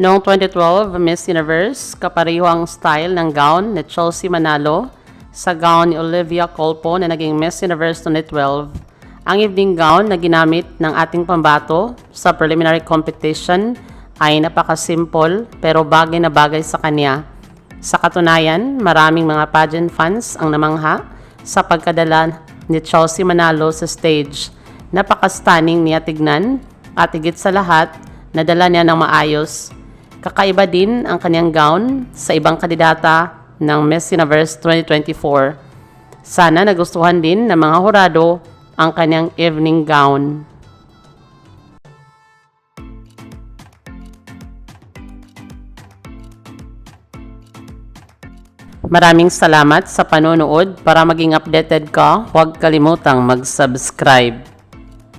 Noong 2012, Miss Universe, kapareho ang style ng gown ni Chelsea Manalo sa gown ni Olivia Colpo na naging Miss Universe 2012. Ang evening gown na ginamit ng ating pambato sa preliminary competition ay napaka-simple pero bagay na bagay sa kanya. Sa katunayan, maraming mga pageant fans ang namangha sa pagkadala ni Chelsea Manalo sa stage. Napaka-stunning niya tignan at higit sa lahat, nadala niya ng maayos. Kakaiba din ang kanyang gown sa ibang kandidata ng Miss Universe 2024. Sana nagustuhan din ng mga hurado ang kanyang evening gown. Maraming salamat sa panonood. Para maging updated ka, huwag kalimutang mag-subscribe.